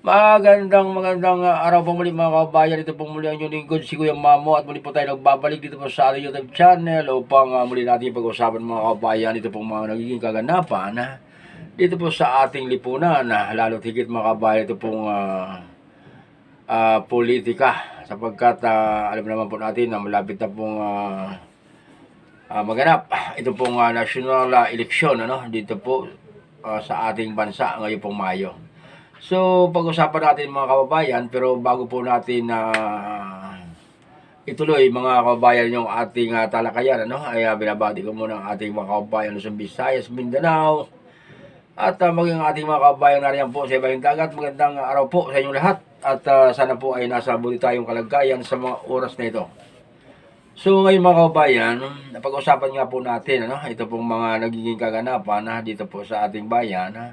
Magandang magandang uh, araw po muli mga kabayan. Ito po muli ang inyong lingkod si Kuya Mamo at muli po tayo nagbabalik dito po sa ating YouTube channel upang uh, muli natin pag-usapan mga kabayan. Ito po mga nagiging kaganapan uh, dito po sa ating lipunan. Uh, lalo tigit mga kabayan ito pong uh, uh, politika sapagkat uh, alam naman po natin na malapit na pong uh, uh, maganap. Ito pong uh, national uh, election ano, dito po uh, sa ating bansa ngayon pong Mayo. So, pag-usapan natin mga kababayan, pero bago po natin na ituloy mga kababayan yung ating uh, talakayan, ano? ay uh, binabati ko muna ang ating mga kababayan sa Visayas, Mindanao, at uh, maging ating mga kababayan na rin po sa ibang dagat. Magandang araw po sa inyong lahat at uh, sana po ay nasa buti tayong kalagayan sa mga oras na ito. So ngayon mga kababayan, napag-usapan nga po natin, ano? ito pong mga nagiging kaganapan na dito po sa ating bayan, ha?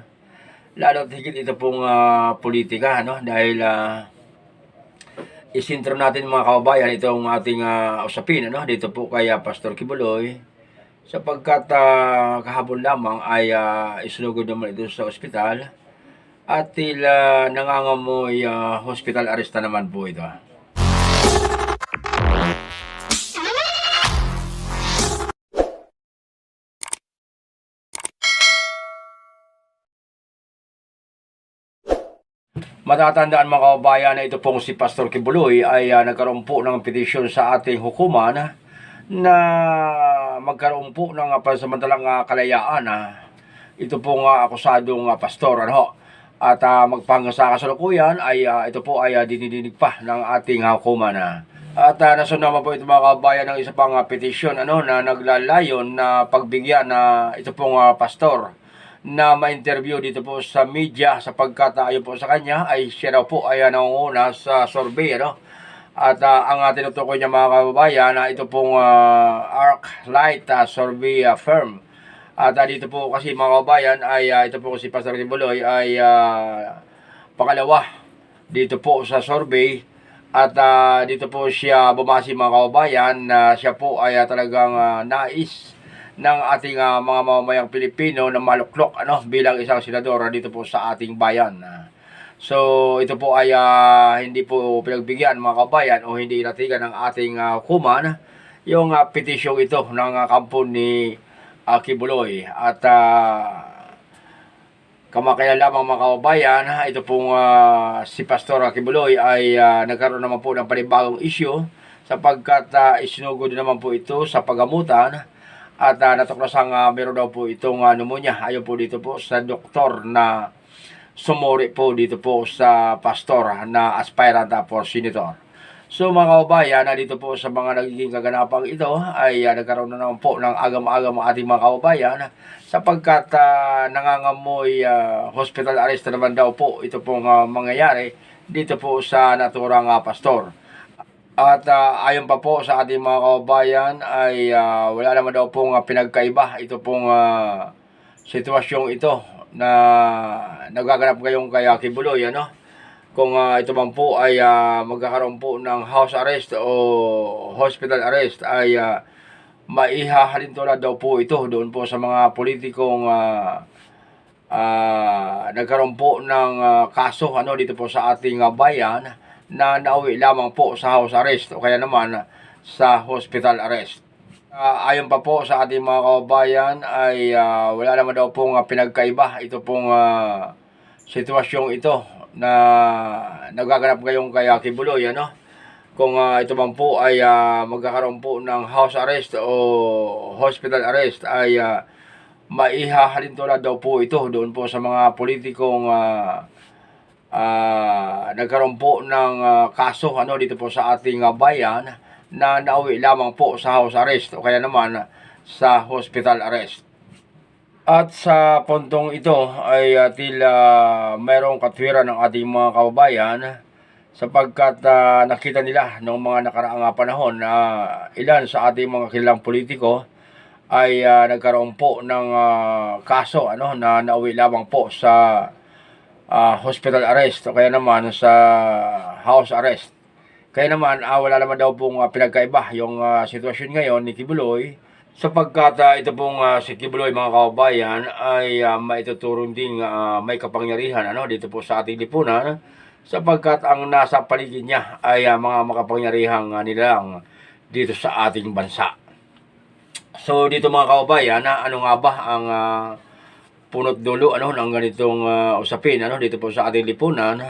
Lalo higit ito pong uh, politika no dahil uh, isintro natin mga kababayan itong ating uh, usapin ano? Dito po kay uh, Pastor Kibuloy. Sapagkat uh, kahapon lamang ay uh, isunugod naman ito sa ospital. At tila nangangamoy uh, hospital arrest na naman po ito. Matatandaan mga kababayan na ito pong si Pastor Kibuloy ay uh, nagkaroon po ng petisyon sa ating hukuman na magkaroon po ng uh, pansamantalang uh, kalayaan uh, ito pong uh, akusadong uh, pastor ano? At uh, magpahanggang sa kasalukuyan ay uh, ito po ay uh, dinidinig pa ng ating uh, hukuman na at uh, nasunod naman po ito mga kababayan ng isa pang uh, petisyon ano na naglalayon na pagbigyan na uh, ito pong uh, pastor na ma-interview dito po sa media sapagkat uh, ayon po sa kanya ay siya daw po ay uh, nangunguna sa survey ano? At uh, ang uh, tinutukoy niya mga kababayan na uh, ito pong uh, Arclight uh, survey uh, firm. At uh, dito po kasi mga kababayan ay uh, ito po si Pastor Kibuloy ay uh, pangalawa dito po sa survey. At uh, dito po siya bumasi mga kababayan na uh, siya po ay uh, talagang uh, nais ng ating uh, mga mamamayang Pilipino na maluklok ano bilang isang senador dito po sa ating bayan. So ito po ay uh, hindi po pinagbigyan mga kabayan o hindi inatigan ng ating uh, hukuman yung uh, petisyong ito ng uh, kampo ni uh, Kibuloy at uh, kamakailan lamang mga kababayan ito pong uh, si Pastor Kibuloy ay uh, nagkaroon naman po ng panibagong issue sapagkat uh, isinugod naman po ito sa pagamutan at uh, natuklasang uh, meron daw po itong uh, pneumonia. Ayon po dito po sa doktor na sumuri po dito po sa pastor na aspirant uh, for senator. So mga kababayan, dito po sa mga nagiging kaganapang ito ay uh, nagkaroon na naman po ng agam-agam ang ating mga kababayan sapagkat uh, nangangamoy uh, hospital arrest na naman daw po ito pong uh, mangyayari dito po sa naturang uh, pastor. At uh, ayon pa po sa ating mga kababayan ay uh, wala naman daw pong uh, pinagkaiba ito pong uh, sitwasyong ito na nagaganap ngayong kay Kibuloy ano? Kung uh, ito man po ay uh, magkakaroon po ng house arrest o hospital arrest ay uh, maihahalin tulad daw po ito doon po sa mga politikong uh, uh, nagkaroon po ng uh, kaso ano dito po sa ating uh, bayan na nauwi lamang po sa house arrest o kaya naman sa hospital arrest. Uh, ayon pa po sa ating mga kababayan ay uh, wala naman daw pong uh, pinagkaiba ito pong uh, sitwasyong ito na nagaganap ngayong kay Kibuloy ano kung uh, ito man po ay uh, magkakaroon po ng house arrest o hospital arrest ay uh, maihahalin daw po ito doon po sa mga politikong uh, uh, nagkaroon po ng uh, kaso ano dito po sa ating uh, bayan na nauwi lamang po sa house arrest o kaya naman sa hospital arrest. At sa puntong ito ay uh, tila mayroong katwiran ng ating mga kababayan sapagkat uh, nakita nila noong mga nakaraang panahon na uh, ilan sa ating mga kilalang politiko ay uh, nagkaroon po ng uh, kaso ano na nauwi lamang po sa uh, hospital arrest o kaya naman sa house arrest. Kaya naman uh, wala naman daw pong uh, pinagkaiba yung uh, sitwasyon ngayon ni Kibuloy sapagkat ah, ito pong ah, si Kibuloy mga kababayan ay uh, maituturong ding ah, may kapangyarihan ano dito po sa ating lipunan sapagkat ang nasa paligid niya ay ah, mga makapangyarihang uh, nilang dito sa ating bansa. So dito mga kababayan, ah, ano nga ba ang ah, punot dulo ano ng ganitong ah, usapin ano dito po sa ating lipunan?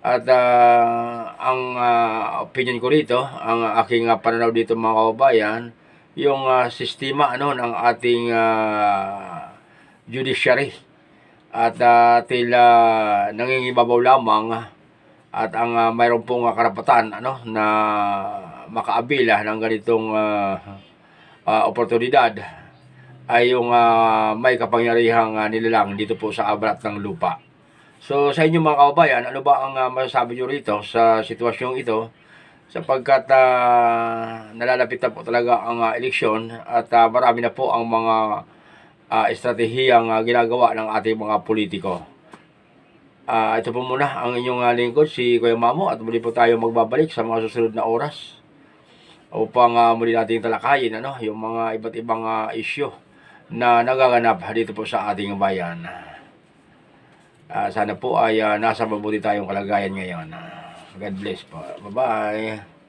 At ah, ang ah, opinion ko rito, ang aking ah, pananaw dito mga kababayan, yung ah, sistema ano ng ating ah, judiciary at ah, tila nangingibabaw lamang at ang ah, mayroon pong ah, karapatan ano na makaabila ng ganitong ah, ah, oportunidad ay yung ah, may kapangyarihang uh, nilalang dito po sa abrat ng lupa. So sa inyo mga kababayan, ano ba ang uh, masasabi nyo rito sa sitwasyong ito? Sapagkat ah, nalalapit na po talaga ang ah, eleksyon at ah, marami na po ang mga ah, estratehiyang ah, ginagawa ng ating mga politiko. Ah, ito po muna ang inyong ah, lingkod, si Kuya Mamo, at muli po tayo magbabalik sa mga susunod na oras upang ah, muli natin talakayin ano, yung mga iba't ibang ah, isyu na nagaganap dito po sa ating bayan. Ah, sana po ay ah, nasa mabuti tayong kalagayan ngayon. God bless po. Bye-bye.